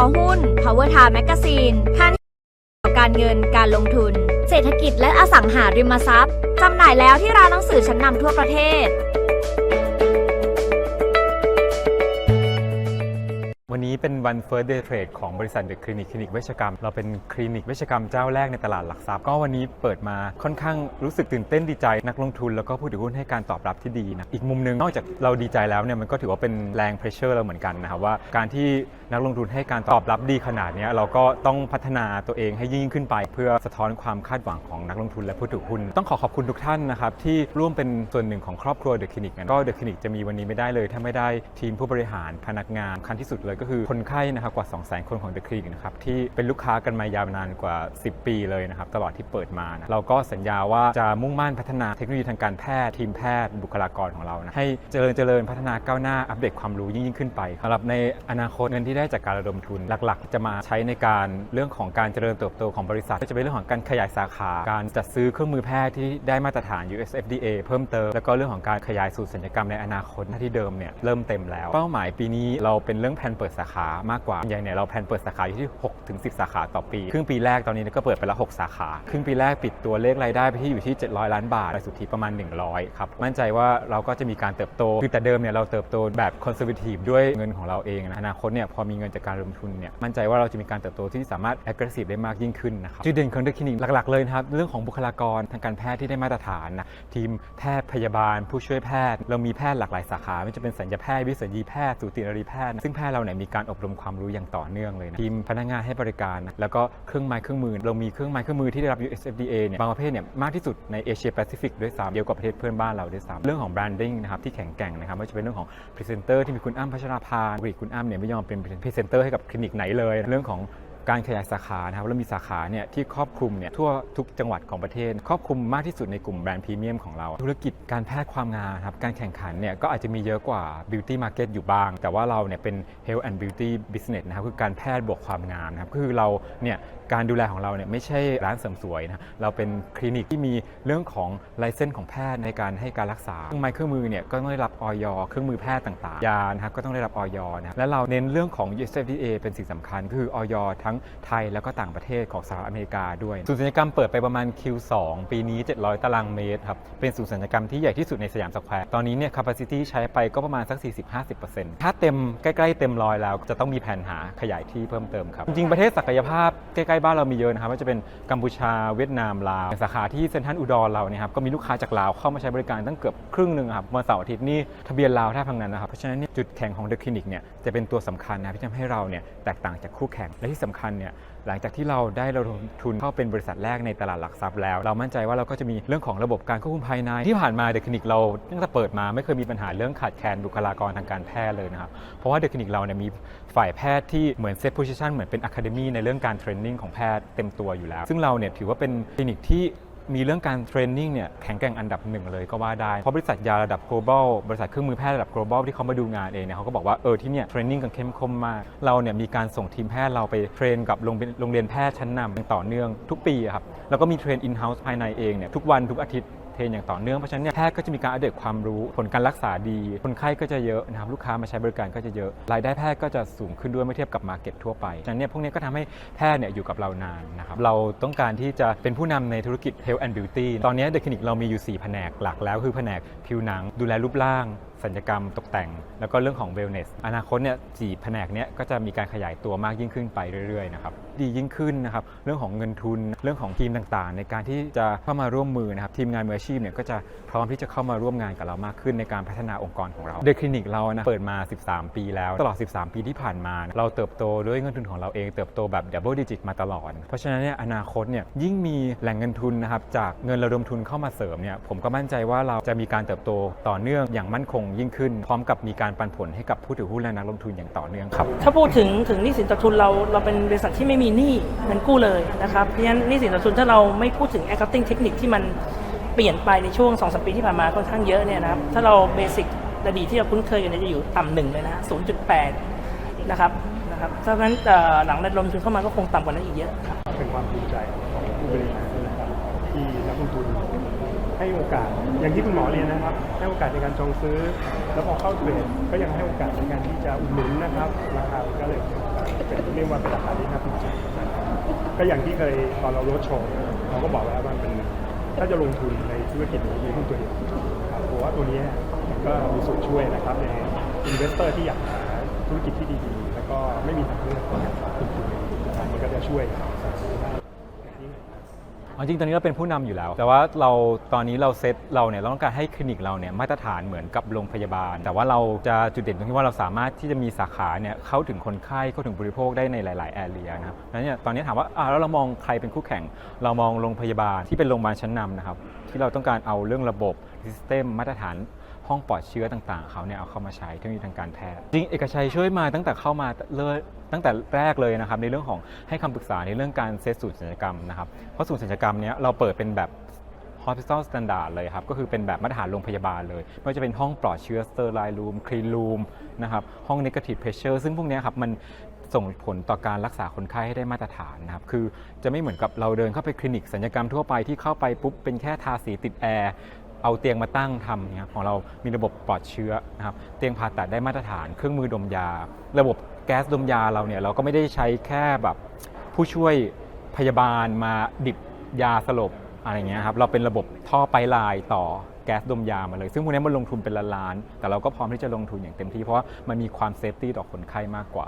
อหุ้น Power Time Magazine ท่านการเงินการลงทุน เศรษฐกิจและอสังหาริมทรัพย์จำหน่ายแล้วที่ร้านหนังสือชั้นนำทั่วประเทศ นี้เป็นวัน First Day Trade ของบริษัทเดอะคลินิกคลินิกเวชกรรม เราเป็นคลินิกเวชกรรมเจ้าแรกในตลาดหลักทรัพย์ ก็วันนี้เปิดมาค่อนข้างรู้สึกตื่นเต้นดีใจนักลงทุนแล้วก็ผู้ถือหุ้นให้การตอบรับที่ดีนะ อีกมุมหนึงนอกจากเราดีใจแล้วเนี่ยมันก็ถือว่าเป็นแรงเพรสเชอร์เราเหมือนกันนะครับว่าการที่นักลงทุนให้การตอบรับดีขนาดเนี้ยเราก็ต้องพัฒนาตัวเองให้ยิ่งขึ้นไป เพื่อสะท้อนความคาดหวังของนักลงทุนและผู้ถือหุ้น ต้องขอขอบคุณทุกท่านนะครับที่ร่วมเป็นส่วนหนึ่งของครอบครัวเดอะคลินิกก็เดอะคลินิกจะมีวันนี้ไม่ได้เลย ถ้าไม่ได้ทีมผู้บริหารพนักงานคันที่สุดเลยก็คือคนไข้นะครับกว่า 2 0 0 0 0 0 คนของเดอะคลินิกนะครับที่เป็นลูกค้ากันมายาวนานกว่า 10 ปีเลยนะครับตลอดที่เปิดมานะเราก็สัญญาว่าจะมุ่งมั่นพัฒนาเทคโนโลยีทางการแพทย์ทีมแพทย์บุคลากรของเรานะให้เจริญเจริญพัฒนาก้าวหน้าอัปเดตความรู้ยิ่งยิ่งขึ้นไปสำหรับในอนาคตเงินที่ได้จากการระดมทุนหลัก ๆ จะมาใช้ในการเรื่องของการเจริญเติบโตของบริษัทก็จะเป็นเรื่องของการขยายสาขา การจัดซื้อเครื่องมือแพทย์ที่ได้มาตรฐาน US FDA เพิ่มเติมแล้วก็เรื่องของการขยายสูตรสัญญกรรมในอนาคตหน้าที่เดิมเนี่ยเริ่มเต็มแล้ว เป้าหมายปีนี้เราเป็นเรื่องแผนเปิดสาขามากกว่าอย่างเนี่ยเราแผนเปิดสาขาอยู่ที่ 6 ถึง 10 สาขาต่อปี ครึ่งปีแรกตอนนี้ก็เปิดไปแล้ว6สาขา ครึ่งปีแรกปิดตัวเลขรายได้ไปที่อยู่ที่ 700 ล้านบาทรายสุทธิประมาณ 100 ครับ มั่นใจว่าเราก็จะมีการเติบโต คือแต่เดิมเนี่ยเราเติบโตแบบคอนเซอร์ t ทีฟด้วยเงินของเราเองนะอนาคตเนี่ยพอมีเงินจากการลงทุนเนี่ยมั่นใจว่าเราจะมีการเติบโตที่สามารถ aggressive ได้มากยิ่งขึ้นนะครับจุดเด่นของเดอะคลินิกหลักๆเลยนะครับเรื่องของบุคลากรทางการแพทย์ที่ได้มาตรฐานนะทีมแพทย์พยาบาล ผู้ช่วยแพทย์ เรามีแพทย์หลากหลายสาขาไม่ว่าจะเป็นสัญญาแพทย์วิสัญญีแพทย์สูตินรีแพทย์ ซึ่งแพทย์เราเนี่ยมีการอบรมความรู้อย่างต่อเนื่องเลยนะทีมพนักงานให้บริการนะแล้วก็เครื่องไม้เครื่องมือเรามีเครื่องไม้เครื่องมือที่ได้รับ US FDA เนี่ยบางประเภทเนี่ยมากที่สุดในเอเชียแปซิฟิกด้วยซ้ำเดียวกับประเทศเพื่อนบ้านเราด้วยซ้ำเรื่องของแบรนดิ้งนะครับที่แข็งแกร่งนะครับไม่ว่าจะเป็นเรื่องของพรีเซนเตอร์ที่มีคุณอ้ำพัชราภาบริคุณอ้ำเนี่ยไม่ยอมเป็นพรีเซนเตอร์ให้กับคลินิกไหนเลย เรื่องของ การขยายสาขานะครับแล้วมีสาขาเนี่ยที่ครอบคลุมเนี่ยทั่วทุกจังหวัดของประเทศ ครอบคลุมมากที่สุดในกลุ่มแบรนด์พรีเมียมของเรา ธุรกิจการแพทย์ความงามครับการแข่งขันเนี่ยก็อาจจะมีเยอะกว่า beauty market อยู่บ้าง แต่ว่าเราเนี่ยเป็น health and beauty business นะครับคือการแพทย์บวกความงามนะครับคือเราเนี่ยการดูแลของเราเนี่ยไม่ใช่ร้านเสริมสวยนะเราเป็นคลินิกที่มีเรื่องของลเซนส์ของแพทย์ในการให้การรักษาเครื่องไม้เครื่องมือเนี่ยก็ต้องได้รับออยเครื่องมือแพทย์ต่างๆยานะครับก็ต้องได้รับออยนะครับและเราเน้นเรื่องของ US FDA เป็นสิ่งสำคัญ คือออยทั้งไทยแล้วก็ต่างประเทศของสหรัฐอเมริกาด้วยศูนย์ศัลยกรรมเปิดไปประมาณ Q2 ปีนี้ 700 ตารางเมตรครับเป็นศูนย์ศัลยกรรมที่ใหญ่ที่สุดในสยามสแควร์ตอนนี้เนี่ย capacity ใช้ไปก็ประมาณสัก 40-50%ถ้าเต็มใกล้ๆเต็มร้อยแล้วจะต้องมีแผนหาขยายที่เพิ่มเติมครับจริงๆประเทศศักยภาพใกล้ๆบ้านเรามีเยอะนะครับว่าจะเป็นกัมพูชาเวียดนามลาวสาขาที่เซ็นทรัลอุดรเราเนี่ยครับก็มีลูกค้าจากลาวเข้ามาใช้บริการตั้งเกือบครึ่งหนึ่งครับวันเสาร์อาทิตย์นี่ทะเบียนลาวแทบทั้งนั้นนะครับเพราะฉะนั้นเนี่ยจุดแข็งของเดอะคลินิกเนี่ยจะเป็นตัวสำคัญนะที่ทำให้เราเนี่ยแตกต่างจากคู่แข่งและที่สำคัญเนี่ยหลังจากที่เราได้ระดมทุนเข้าเป็นบริษัทแรกในตลาดหลักทรัพย์แล้ว เรามั่นใจว่าเราก็จะมีเรื่องของระบบการควบคุมภายใน ที่ผ่านมาเดอะคลินิกเราตั้งแต่เปิดมาไม่เคยมีปัญหาเรื่องขาดแคลนบุคลากรทางการแพทย์เลยนะครับ เพราะว่าเดอะคลินิกเราเนี่ยมีฝ่ายแพทย์ที่เหมือนเซตโพซิชันเหมือนเป็นอะคาเดมีในเรื่องการเทรนนิ่งของแพทย์เต็มตัวอยู่แล้ว ซึ่งเราเนี่ยถือว่าเป็นคลินิกที่ มีเรื่องการเทรนนิ่งเนี่ยแข็งแกร่งอันดับหนึ่งเลยก็ว่าได้ เพราะบริษัทยาระดับ global บริษัทเครื่องมือแพทย์ระดับ global ที่เขามาดูงานเองเนี่ยเขาก็บอกว่าเออที่เนี่ยเทรนนิ่งกันเข้มข้นมาก เราเนี่ยมีการส่งทีมแพทย์เราไปเทรนกับโรงเรียนแพทย์ชั้นนำอย่างต่อเนื่องทุกปีครับแล้วก็มีเทรน in house ภายในเองเนี่ยทุกวันทุกอาทิตย์ ทรนอย่างต่อเนื่องเพราะฉะนั้นเนี่ยแพทย์ก็จะมีการอัปเดตความรู้ ผลการรักษาดี คนไข้ก็จะเยอะนะครับลูกค้ามาใช้บริการก็จะเยอะ รายได้แพทย์ก็จะสูงขึ้นด้วยเมื่อเทียบกับมาร์เก็ตทั่วไปฉะนั้นเนี่ยพวกนี้ก็ทำให้แพทย์เนี่ยอยู่กับเรานานนะครับเราต้องการที่จะเป็นผู้นำในธุรกิจ health and beauty ตอนนี้เดอะคลินิกเรามีอยู่ 4 แผนกหลักแล้วคือแผนกผิวหนังดูแลรูปร่าง สัญญกรรมตกแต่ง แล้วก็เรื่องของ wellness อนาคตเนี่ยสี่แผนกเนี้ยก็จะมีการขยายตัวมากยิ่งขึ้นไปเรื่อยๆนะครับดียิ่งขึ้นนะครับเรื่องของเงินทุนเรื่องของทีมต่างๆ ในการที่จะเข้ามาร่วมมือนะครับทีมงานมืออาชีพเนี่ยก็จะพร้อมที่จะเข้ามาร่วมงานกับเรามากขึ้นในการพัฒนาองค์กรของเราเดคลินิกเรานะเปิดมา 13 ปีแล้วตลอด 13 ปีที่ผ่านมา เราเติบโตด้วยเงินทุนของเราเองเติบโตแบบดับเบิลดิจิตมาตลอด เพราะฉะนั้นเนี่ยอนาคตเนี่ยยิ่งมีแหล่งเงินทุนนะครับจากเงินระดมทุนเข้ามาเสริมเนี่ยผมก็มั่นใจว่าเราจะมีการเติบโตต่อเนื่องอย่างมั่นคงยิ่งขึ้น พร้อมกับมีการปันผลให้กับผู้ถือหุ้นและนักลงทุนอย่างต่อเนื่องครับ ถ้าพูดถึงถึงหนี้สินต่อทุนเราเราเป็นบริษัทที่ไม่มีหนี้เงินกู้เลยนะครับเพราะฉะนั้นหนี้สินต่อทุนถ้าเราไม่พูดถึง accounting เทคนิคที่มันเปลี่ยนไปในช่วง2อสปีที่ผ่านมาค่อนข้างเยอะเนี่ยนะครับถ้าเราเบสิกอดีตที่เราคุ้นเคยกันเนี่ยจะอยู่ต่ำหนึ่งเลยนะ 0.8 นะครับนะครับเพราะฉะนั้นเอ่อหลังระดมทุนเข้ามาก็คงต่ำกว่านั้นอีกเยอะครับเป็นความภูมิใจของผู้บริหารนะครับที่นักลงทุน ให้โอกาส อย่างที่คุณหมอเรียนนะครับ ให้โอกาสในการจองซื้อ แล้วพอเข้าเทรดก็ยังให้โอกาสในการที่จะอุดหนุนนะครับราคาก็เลยเป็นเรียกว่าเป็นราคาที่น่าภูมิใจนะครับก็อย่างที่เคยตอนเราโรดโชว์เราก็บอกแล้วว่ามันเป็นถ้าจะลงทุนในธุรกิจนี้มีหุ้นตัวเดียวครับเพราะว่าตัวนี้มันก็มีส่วนช่วยนะครับในอินเวสเตอร์ที่อยากหาธุรกิจที่ดีๆ แล้วก็ไม่มีทางเลือกก็อยากลงทุนมันก็จะช่วย อจริงตอนนี้เราเป็นผู้นำอยู่แล้ว แต่ว่าเราตอนนี้เราเซตเราเนี่ยเราต้องการให้คลินิกเราเนี่ยมาตรฐานเหมือนกับโรงพยาบาล แต่ว่าเราจะจุดเด่นตรงที่ว่าเราสามารถที่จะมีสาขาเนี่ยเข้าถึงคนไข้เข้าถึงบริโภคได้ในหลาย ๆ แอเรียนะครับแล้วเนี่ยตอนนี้ถามว่าอ่าแล้วเรามองใครเป็นคู่แข่ง เรามองโรงพยาบาลที่เป็นโรงพยาบาลชั้นนำนะครับที่เราต้องการเอาเรื่องระบบซิสเต็มมาตรฐาน ห้องปลอดเชื้อต่างๆ เขาเนี่ยเอาเข้ามาใช้เทคโนโลยีทางการแพทย์จริงเอกชัยช่วยมาตั้งแต่เข้ามาเลยตั้งแต่แรกเลยนะครับในเรื่องของให้คำปรึกษาในเรื่องการเซตสูตรศัลยกรรมนะครับเพราะสูตรศัลยกรรมเนี้ยเราเปิดเป็นแบบ hospital standard เลยครับ ก็คือเป็นแบบมาตรฐานโรงพยาบาลเลยไม่ว่าจะเป็นห้องปลอดเชื้อ sterile room clean room นะครับห้อง negative pressure ซึ่งพวกนี้ครับมันส่งผลต่อการรักษาคนไข้ให้ได้มาตรฐานนะครับ คือจะไม่เหมือนกับเราเดินเข้าไปคลินิกศัลยกรรมทั่วไปที่เข้าไปปุ๊บเป็นแค่ทาสีติดแอร์ เอาเตียงมาตั้งทำเนี่ยครับของเรามีระบบปลอดเชื้อนะครับเตียงผ่าตัดได้มาตรฐานเครื่องมือดมยา ระบบแก๊สดมยาเราเนี่ยเราก็ไม่ได้ใช้แค่แบบผู้ช่วยพยาบาลมาดิบยาสลบอะไรเงี้ยครับเราเป็นระบบท่อไปลายต่อแก๊สดมยามาเลย ซึ่งพวกนี้มันลงทุนเป็นล้านๆแต่เราก็พร้อมที่จะลงทุนอย่างเต็มที่เพราะว่ามันมีความเซฟตี้ต่อคนไข้มากกว่า